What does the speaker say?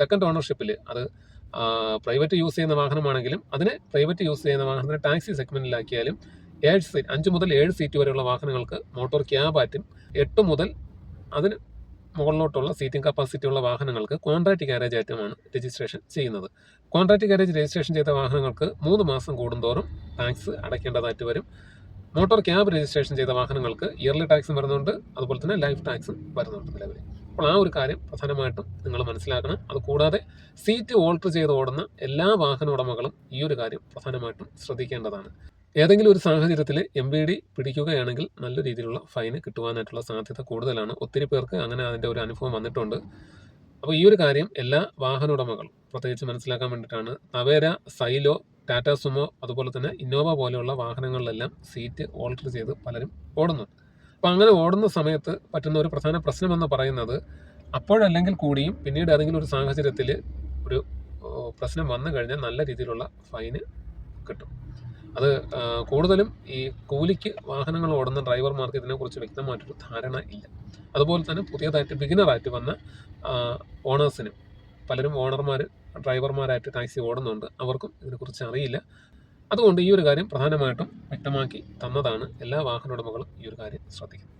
Second ഓണർഷിപ്പിൽ അത് private use ചെയ്യുന്ന വാഹനമാണെങ്കിലും അതിനെ പ്രൈവറ്റ് യൂസ് ചെയ്യുന്ന വാഹനത്തിനെ ടാക്സി സെഗ്മെന്റിലാക്കിയാലും ഏഴ് സീറ്റ് അഞ്ച് മുതൽ ഏഴ് സീറ്റ് വരെയുള്ള വാഹനങ്ങൾക്ക് മോട്ടോർ ക്യാബാറ്റും എട്ട് മുതൽ അതിന് മുകളിലോട്ടുള്ള സീറ്റിംഗ് കപ്പാസിറ്റി ഉള്ള വാഹനങ്ങൾക്ക് കോൺട്രാക്ട് ഗാരേജ് ആയിട്ടുമാണ് രജിസ്ട്രേഷൻ ചെയ്യുന്നത്. കോൺട്രാക്ട് ഗാരേജ് രജിസ്ട്രേഷൻ ചെയ്ത വാഹനങ്ങൾക്ക് മൂന്ന് മാസം കൂടുന്തോറും ടാക്സ് അടയ്ക്കേണ്ടതായിട്ട് വരും. മോട്ടോർ ക്യാബ് രജിസ്ട്രേഷൻ ചെയ്ത വാഹനങ്ങൾക്ക് ഇയർലി ടാക്സും വരുന്നുണ്ട്. അതുപോലെ തന്നെ ലൈഫ് ടാക്സും വരുന്നുണ്ട് നിലവിൽ അപ്പോൾ ആ ഒരു കാര്യം പ്രധാനമായിട്ടും നിങ്ങൾ മനസ്സിലാക്കണം. അതുകൂടാതെ സീറ്റ് ഓൾട്ടർ ചെയ്ത് ഓടുന്ന എല്ലാ വാഹന ഉടമകളും ഈ ഒരു കാര്യം പ്രധാനമായിട്ടും ശ്രദ്ധിക്കേണ്ടതാണ്. ഏതെങ്കിലും ഒരു സാഹചര്യത്തിൽ എം ബി ഡി പിടിക്കുകയാണെങ്കിൽ നല്ല രീതിയിലുള്ള ഫൈന് കിട്ടുവാനായിട്ടുള്ള സാധ്യത കൂടുതലാണ്. ഒത്തിരി പേർക്ക് അങ്ങനെ അതിന്റെ ഒരു അനുഭവം വന്നിട്ടുണ്ട്. അപ്പോൾ ഈ ഒരു കാര്യം എല്ലാ വാഹന ഉടമകളും പ്രത്യേകിച്ച് മനസ്സിലാക്കാൻ വേണ്ടിയിട്ടാണ് തവേര സൈലോ ടാറ്റ സുമോ അതുപോലെ തന്നെ ഇന്നോവ പോലെയുള്ള വാഹനങ്ങളിലെല്ലാം സീറ്റ് ഓൾട്ടർ ചെയ്ത് പലരും ഓടുന്നുണ്ട്. അപ്പോൾ അങ്ങനെ ഓടുന്ന സമയത്ത് പറ്റുന്ന ഒരു പ്രധാന പ്രശ്നമെന്ന് പറയുന്നത് അപ്പോഴല്ലെങ്കിൽ കൂടിയും പിന്നീട് ഏതെങ്കിലും ഒരു സാഹചര്യത്തിൽ ഒരു പ്രശ്നം വന്നു കഴിഞ്ഞാൽ നല്ല രീതിയിലുള്ള ഫൈന് കിട്ടും. അത് കൂടുതലും ഈ കൂലിക്ക് വാഹനങ്ങൾ ഓടുന്ന ഡ്രൈവർമാർക്ക് ഇതിനെക്കുറിച്ച് വ്യക്തമായിട്ടൊരു ധാരണ ഇല്ല. അതുപോലെ തന്നെ പുതിയതായിട്ട് ബിഗിനറായിട്ട് വന്ന ഓണേഴ്സിനും പലരും ഓണർമാർ ഡ്രൈവർമാരായിട്ട് ടാക്സി ഓടുന്നുണ്ട്. അവർക്കും ഇതിനെക്കുറിച്ച് അറിയില്ല. അതുകൊണ്ട് ഈ ഒരു കാര്യം പ്രധാനമായിട്ടും വ്യക്തമാക്കി തന്നതാണ് എല്ലാ വാഹന ഉടമകളും ഈ ഒരു കാര്യം ശ്രദ്ധിക്കുന്നത്.